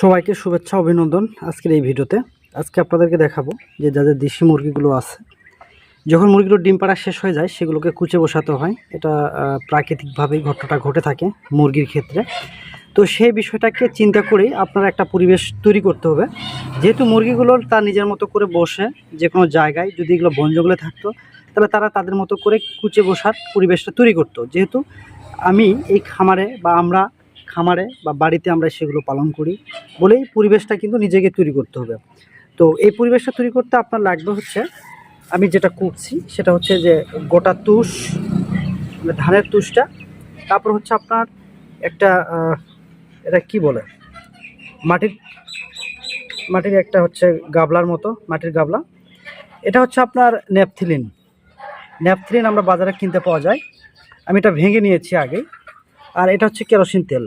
সবাইকে শুভেচ্ছা, অভিনন্দন আজকের এই ভিডিওতে। আজকে আপনাদেরকে দেখাবো যে যাদের দেশি মুরগিগুলো আছে। যখন মুরগিগুলো ডিম পাড়া শেষ হয়ে যায়, সেগুলোকে কুচে বসাতে হয়। এটা প্রাকৃতিকভাবেই ঘটনাটা ঘটে থাকে মুরগির ক্ষেত্রে। তো সেই বিষয়টাকে চিন্তা করেই আপনার একটা পরিবেশ তৈরি করতে হবে। যেহেতু মুরগিগুলোর তার নিজের মতো করে বসে যে কোনো জায়গায় যদি এগুলো বন জঙ্গলে থাকতো, তাহলে তারা তাদের মতো করে কুচে বসার পরিবেশটা তৈরি করতো। যেহেতু আমি এই খামারে বা আমরা খামারে বা বাড়িতে আমরা সেগুলো পালন করি বলেই পরিবেশটা কিন্তু নিজেকে তৈরি করতে হবে। তো এই পরিবেশটা তৈরি করতে আপনার লাগবে হচ্ছে, আমি যেটা করছি সেটা হচ্ছে যে গোটা তুষ মানে ধানের তুষটা, তারপর হচ্ছে আপনার একটা এটা কি বলে? মাটির মাটির একটা হচ্ছে গাবলার মতো, মাটির গাবলা। এটা হচ্ছে আপনার ন্যাপথিলিন। ন্যাপথিলিন আমরা বাজারে কিনতে পাওয়া যায়। আমি এটা ভেঙে নিয়েছি আগে আর এটা হচ্ছে কেরোসিন তেল।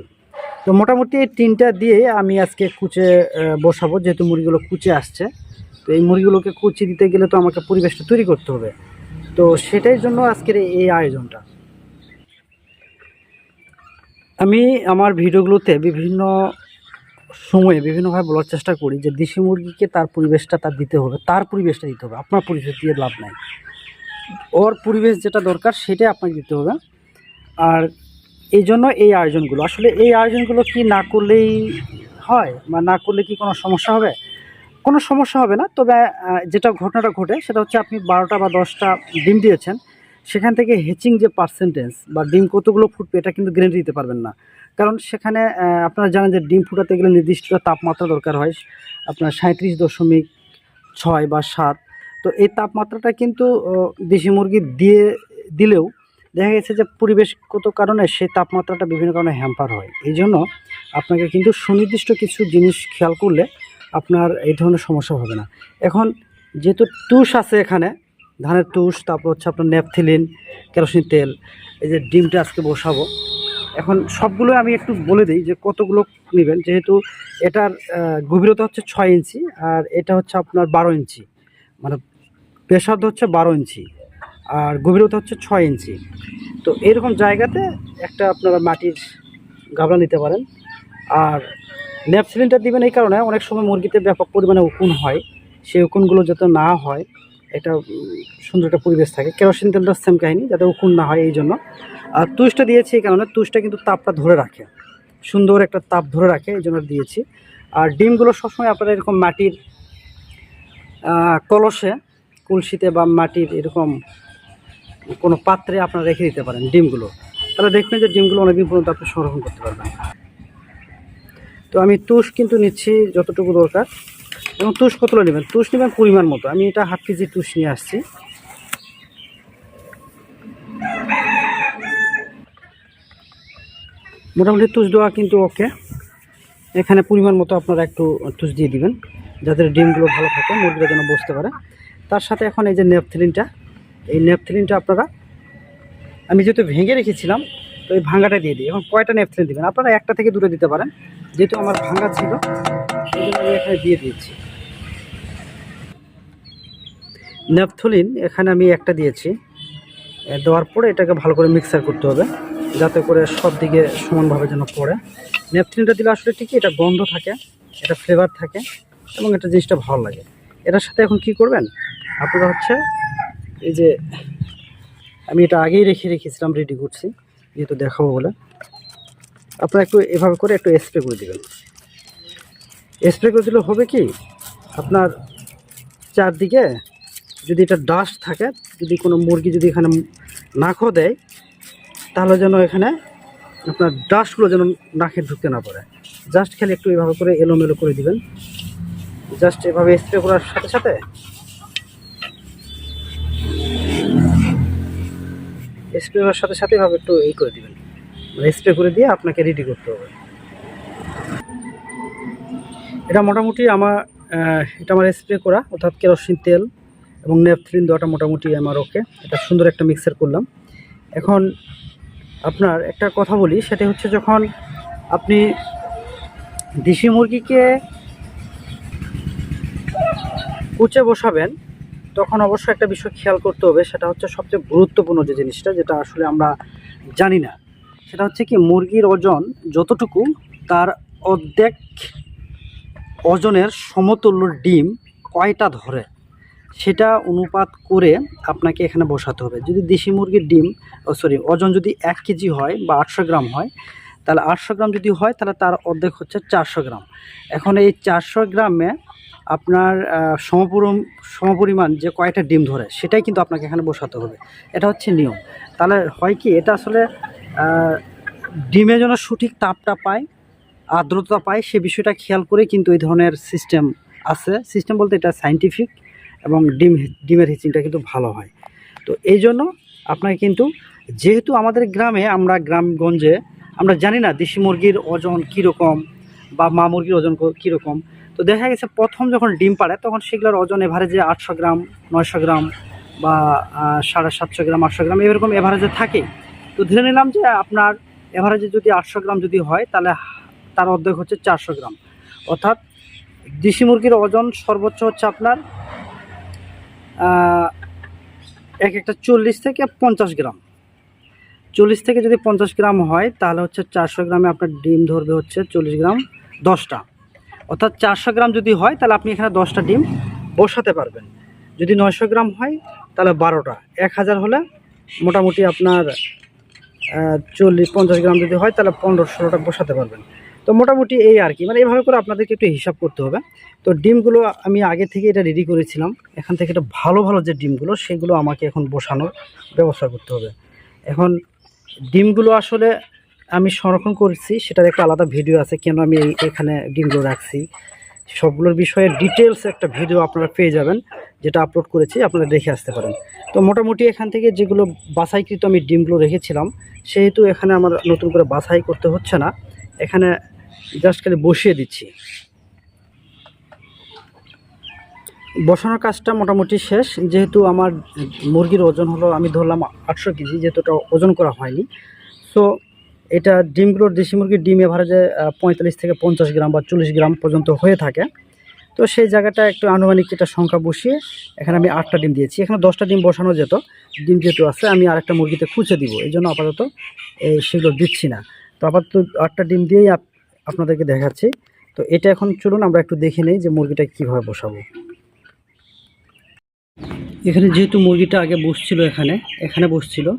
তো মোটামুটি এই তিনটা দিয়ে আমি আজকে কুচে বসাবো, যেহেতু মুরগিগুলো কুচে আসছে। তো এই মুরগিগুলোকে কুচি দিতে গেলে তো আমাকে পরিবেশটা তৈরি করতে হবে। তো সেটাই জন্য আজকের এই- আয়োজনটা। আমি আমার ভিডিওগুলোতে বিভিন্ন সময়ে বিভিন্নভাবে বলার চেষ্টা করি যে দেশি মুরগিকে তার পরিবেশটা তার দিতে হবে, তার পরিবেশটা দিতে হবে, আপনার পরিবেশ দিয়ে লাভ নাই। ওর পরিবেশ যেটা দরকার সেটাই আপনাকে দিতে হবে। আর এই জন্য এই আয়োজনগুলো। আসলে এই আয়োজনগুলো কি না করলেই হয় বা না করলে কি কোনো সমস্যা হবে? কোনো সমস্যা হবে না, তবে যেটা ঘটনাটা ঘটে সেটা হচ্ছে আপনি বারোটা বা দশটা ডিম দিয়েছেন, সেখান থেকে হেচিং যে পার্সেন্টেজ বা ডিম কতগুলো ফুটবে এটা কিন্তু গ্যারেন্টি দিতে পারবেন না। কারণ সেখানে আপনারা জানেন যে ডিম ফুটাতে গেলে নির্দিষ্ট তাপমাত্রা দরকার হয়, আপনার সাঁত্রিশ দশমিক ছয় বা সাত। তো এই তাপমাত্রাটা কিন্তু দেশি মুরগি দিয়ে, দিলেও দেখা গেছে যে পরিবেশগত কারণে সেই তাপমাত্রাটা বিভিন্ন কারণে হ্যাম্পার হয়। এই জন্য আপনাকে কিন্তু সুনির্দিষ্ট কিছু জিনিস খেয়াল করলে আপনার এই ধরনের সমস্যা হবে না। এখন যেহেতু তুষ আছে এখানে, ধানের তুষ, তারপর হচ্ছে আপনার ন্যাপথিলিন, কেরোসিন তেল, এই যে ডিমটা আজকে বসাবো। এখন সবগুলো আমি একটু বলে দিই যে কতগুলো নেবেন। যেহেতু এটার গভীরতা হচ্ছে ছয় ইঞ্চি আর এটা হচ্ছে আপনার বারো ইঞ্চি। মানে পেশাদ হচ্ছে বারো ইঞ্চি আর গভীরতা হচ্ছে ছয় ইঞ্চি। তো এরকম জায়গাতে একটা আপনারা মাটির গাবলা নিতে পারেন। আর ন্যাপসিলিনটা দিবেন এই কারণে অনেক সময় মুরগিতে ব্যাপক পরিমাণে উকুন হয়। সেই উকুনগুলো যাতে না হয়, এটা সুন্দর একটা পরিবেশ থাকে। কেরোসিন তেলটা সেম কাহিনী, যাতে উকুন না হয় এই জন্য। আর তুষটা দিয়েছি এই কারণে, তুষটা কিন্তু তাপটা ধরে রাখে। সুন্দর একটা তাপ ধরে রাখে, এই জন্য দিয়েছি। আর ডিমগুলো সবসময় আপনারা এরকম মাটির কলসে, কলসিতে বা মাটির এরকম কোনো পাত্রে আপনারা রেখে দিতে পারেন ডিমগুলো, তাহলে দেখবেন যে ডিমগুলো অনেকদিন পর্যন্ত আপনি সংরক্ষণ করতে পারবেন। তো আমি তুষ কিন্তু নিচ্ছি যতটুকু দরকার, এবং তুষ কতগুলো নেবেন? তুষ নেবেন পরিমাণ মতো। আমি এটা হাফ কেজি তুষ নিয়ে আসছি। মোটামুটি তুষ দেওয়া কিন্তু ওকে। এখানে পরিমাণ মতো আপনারা একটু তুষ দিয়ে দিবেন যাদের ডিমগুলো ভালো থাকে মুরগিরা যেন বসতে পারে। তার সাথে এখন এই যে নেপথিলিনটা এই নেপথিলিনটা আপনারা, আমি যেহেতু ভেঙে রেখেছিলাম, তো এই ভাঙাটা দিয়ে দিই এবং কয়টা নেপথিলিন দেবেন? আপনারা একটা থেকে দুটো দিতে পারেন, যেহেতু আমার ভাঙা ছিল সেই জন্য আমি এখানে দিয়ে দিয়েছি। নেপথলিন এখানে আমি একটা দিয়েছি দেওয়ার পরে এটাকে ভালো করে মিক্সার করতে হবে, যাতে করে সব দিকে সমানভাবে যেন পড়ে। নেপথলিনটা দিলে আসলে ঠিকই এটা গন্ধ থাকে, এটা ফ্লেভার থাকে, এবং এটা জিনিসটা ভালো লাগে। এটার সাথে এখন কি করবেন? আপনারা হচ্ছে এই যে আমি এটা আগেই রেখে রেখেছিলাম রেডি করছি, যেহেতু দেখাবো বলে। আপনারা একটু এভাবে করে একটু স্প্রে করে দেবেন। স্প্রে করে দিলে হবে কি, আপনার চারদিকে যদি এটা ডাস্ট থাকে, যদি কোনো মুরগি যদি এখানে নাকও দেয়, তাহলে যেন এখানে আপনার ডাস্টগুলো যেন নাকে ঢুকতে না পারে। জাস্ট খালি একটু এভাবে করে এলোমেলো করে দিবেন। জাস্ট এভাবে স্প্রে করার সাথে সাথে স্প্রে করার সাথে সাথে এভাবে একটু এই করে দিবেন। মানে স্প্রে করে দিয়ে আপনাকে রেডি করতে হবে। এটা মোটামুটি আমার এটা আমার স্প্রে করা, অর্থাৎ কেরোসিন তেল এবং নেপথ্রিন দেওয়াটা মোটামুটি আমার ওকে এটা সুন্দর একটা মিক্সার করলাম। এখন আপনার একটা কথা বলি, সেটা হচ্ছে যখন আপনি দেশি মুরগিকে কুচে বসাবেন তখন অবশ্যই একটা বিষয় খেয়াল করতে হবে, সেটা হচ্ছে সবচেয়ে গুরুত্বপূর্ণ যে জিনিসটা, যেটা আসলে আমরা জানি না। সেটা হচ্ছে কি, মুরগির ওজন যতটুকু, তার অর্ধেক ওজনের সমতুল্য ডিম কয়টা ধরে, সেটা অনুপাত করে আপনাকে এখানে বসাতে হবে। যদি দেশি মুরগির ডিম সরি, ওজন যদি এক কেজি হয় বা আটশো গ্রাম হয়, তাহলে আটশো গ্রাম যদি হয়, তাহলে তার অর্ধেক হচ্ছে চারশো গ্রাম। এখন এই চারশো গ্রামে আপনার সমপরিম সমপরিমাণ যে কয়টা ডিম ধরে, সেটাই কিন্তু আপনাকে এখানে বসাতে হবে। এটা হচ্ছে নিয়ম। তাহলে হয় কি, এটা আসলে ডিমে যেন সঠিক তাপটা পায়, আর্দ্রতা পায়, সে বিষয়টা খেয়াল করে কিন্তু এই ধরনের সিস্টেম আছে। সিস্টেম বলতে এটা সাইন্টিফিক এবং ডিম ডিমের হিচিংটা কিন্তু ভালো হয়। তো এই জন্য আপনাকে কিন্তু, যেহেতু আমাদের গ্রামে, আমরা গ্রামগঞ্জে, আমরা জানি না দেশি মুরগির ওজন কীরকম বা মা মুরগির ওজন কীরকম তো দেখা গেছে প্রথম যখন ডিম পাড়ে, তখন সেগুলোর ওজন এভারেজে আটশো গ্রাম, নয়শো গ্রাম বা সাড়ে সাতশো গ্রাম, আটশো গ্রাম এরকম এভারেজে থাকে। তো ধরে নিলাম যে আপনার এভারেজে যদি আটশো গ্রাম যদি হয়, তাহলে তার অর্ধেক হচ্ছে চারশো গ্রাম। অর্থাৎ দেশি মুরগির ওজন সর্বোচ্চ হচ্ছে আপনার এক একটা চল্লিশ থেকে পঞ্চাশ গ্রাম। চল্লিশ থেকে যদি পঞ্চাশ গ্রাম হয়, তাহলে হচ্ছে চারশো গ্রামে আপনার ডিম ধরবে হচ্ছে চল্লিশ গ্রাম দশটা। অর্থাৎ চারশো গ্রাম যদি হয়, তাহলে আপনি এখানে দশটা ডিম বসাতে পারবেন। যদি নয়শো গ্রাম হয়, তাহলে বারোটা। এক হাজার হলে মোটামুটি আপনার চল্লিশ, পঞ্চাশ গ্রাম যদি হয়, তাহলে পনেরো, ষোলোটা বসাতে পারবেন। তো মোটামুটি এই আর কি। মানে এইভাবে করে আপনাদেরকে একটু হিসাব করতে হবে। তো ডিমগুলো আমি আগে থেকে এটা রেডি করেছিলাম। এখান থেকে এটা ভালো ভালো যে ডিমগুলো, সেগুলো আমাকে এখন বসানোর ব্যবস্থা করতে হবে। এখন ডিমগুলো আসলে আমি সংরক্ষণ করেছি, সেটার একটা আলাদা ভিডিও আছে, কেন আমি এখানে ডিমগুলো রাখছি। সবগুলোর বিষয়ে ডিটেলস একটা ভিডিও আপনারা পেয়ে যাবেন, যেটা আপলোড করেছি, আপনারা দেখে আসতে পারেন। তো মোটামুটি এখান থেকে যেগুলো বাছাইকৃত আমি ডিমগুলো রেখেছিলাম, সেহেতু এখানে আমার নতুন করে বাছাই করতে হচ্ছে না। এখানে জাস্ট খালি বসিয়ে দিচ্ছি। বসানোর কাজটা মোটামুটি শেষ, যেহেতু আমার মুরগির ওজন হলো, আমি ধরলাম আটশো কেজি, যেহেতু ওটা ওজন করা হয়নি। সো এটা ডিমগুলোর দেশি মুরগির ডিম এভারেজে পঁয়তাল্লিশ থেকে পঞ্চাশ গ্রাম বা চল্লিশ গ্রাম পর্যন্ত হয়ে থাকে। তো সেই জায়গাটা একটু আনুমানিক এটা সংখ্যা বসিয়ে এখানে আমি আটটা ডিম দিয়েছি। এখানে দশটা ডিম বসানো যেত, ডিম যেহেতু আছে, আমি আরেকটা মুরগিতে খুঁজে দিব, এই জন্য আপাতত এই সেগুলো দিচ্ছি না। তো আপাতত আটটা ডিম দিয়েই আপ- আপনাদেরকে দেখাচ্ছি। তো এটা এখন চলুন, আমরা একটু দেখে নিই যে মুরগিটা কীভাবে বসাবো। এখানে যেহেতু মুরগিটা আগে বসছিল এখানে এখানে বসছিল,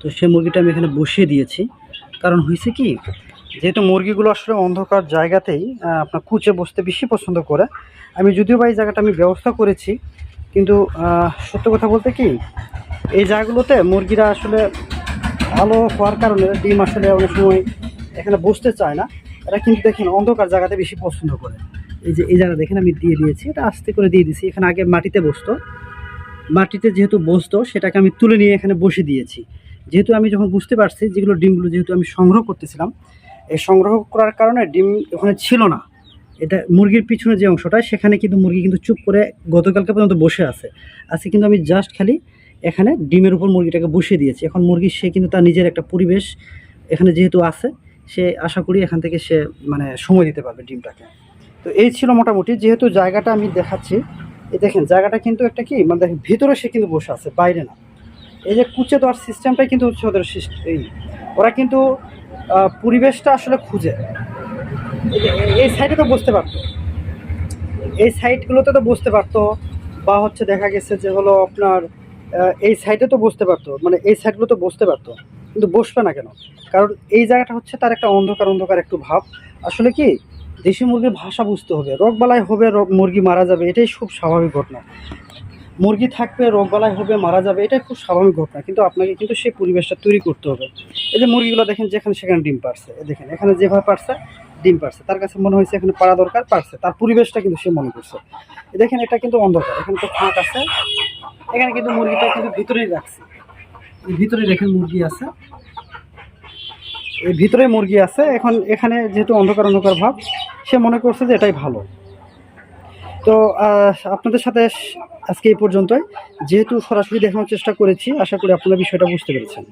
তো সেই মুরগিটা আমি এখানে বসিয়ে দিয়েছি। কারণ হয়েছে কি, যেহেতু মুরগিগুলো আসলে অন্ধকার জায়গাতেই আপনার কুচে বসতে বেশি পছন্দ করে। আমি যদিও বা এই জায়গাটা আমি ব্যবস্থা করেছি, কিন্তু সত্য কথা বলতে কি, এই জায়গাগুলোতে মুরগিরা আসলে ভালো হওয়ার কারণে ডিম আসলে অনেক সময় এখানে বসতে চায় না। এরা কিন্তু দেখেন অন্ধকার জায়গাতে বেশি পছন্দ করে। এই যে, এই জায়গা দেখেন আমি দিয়ে দিয়েছি, এটা আস্তে করে দিয়ে দিয়েছি। এখানে আগে মাটিতে বসতো। মাটিতে যেহেতু বসতো, সেটাকে আমি তুলে নিয়ে এখানে বসে দিয়েছি। যেহেতু আমি যখন বুঝতে পারছি যেগুলো ডিমগুলো যেহেতু আমি সংগ্রহ করতেছিলাম, এই সংগ্রহ করার কারণে ডিম ওখানে ছিল না। এটা মুরগির পিছনে যে অংশটা, সেখানে কিন্তু মুরগি কিন্তু চুপ করে গতকালকে পর্যন্ত বসে আছে। আজকে কিন্তু আমি জাস্ট খালি এখানে ডিমের উপর মুরগিটাকে বসিয়ে দিয়েছি। এখন মুরগি, সে কিন্তু তার নিজের একটা পরিবেশ এখানে যেহেতু আছে, সে আশা করি এখান থেকে সে মানে সময় দিতে পারবে ডিমটাকে। তো এই ছিল মোটামুটি, যেহেতু জায়গাটা আমি দেখাচ্ছি, এই দেখেন জায়গাটা কিন্তু একটা কি মানে দেখেন ভিতরে সে কিন্তু বসে আছে, বাইরে না। এই যে কুচে দেওয়ার সিস্টেমটাই কিন্তু হচ্ছে ওদের এই ওরা কিন্তু পরিবেশটা আসলে খুঁজে। এই সাইডে তো বসতে পারতো। এই সাইডগুলোতে তো বসতে পারতো, বা হচ্ছে দেখা গেছে যে হলো আপনার এই সাইডে তো বসতে পারতো মানে এই সাইডগুলো তো বসতে পারতো, কিন্তু বসবে না কেন? কারণ এই জায়গাটা হচ্ছে তার একটা অন্ধকার অন্ধকার একটু ভাব। আসলে কি, দেশি মুরগির ভাষা বুঝতে হবে, রোগবালাই হবে, রোগ, মুরগি মারা যাবে, এটাই খুব স্বাভাবিক ঘটনা। মুরগি থাকবে রোগবালাই হবে, মারা যাবে, এটাই খুব স্বাভাবিক ঘটনা। কিন্তু আপনাকে কিন্তু সেই পরিবেশটা তৈরি করতে হবে। এই যে মুরগিগুলো দেখেন যেখানে সেখানে ডিম পারছে। দেখেন, এখানে যেভাবে পারছে, ডিম পারছে। তার কাছে মনে হয়েছে এখানে পাড়া দরকার, পারছে। তার পরিবেশটা কিন্তু সে মনে করছে। দেখেন, এটা কিন্তু অন্ধকার। এখানে তো ফাঁক আছে। এখানে কিন্তু মুরগিটা কিন্তু ভিতরেই রাখছে। ভিতরে দেখেন মুরগি আছে। ভিতরে মুরগি আছে। এখন এখানে যেহেতু অন্ধকার অন্ধকার ভাব, সে মনে করছে যে এটাই ভালো। তো আপনাদের সাথে আজকে এই পর্যন্তই। যেহেতু সরাসরি দেখানোর চেষ্টা করেছি, আশা করি আপনারা বিষয়টা বুঝতে পেরেছেন।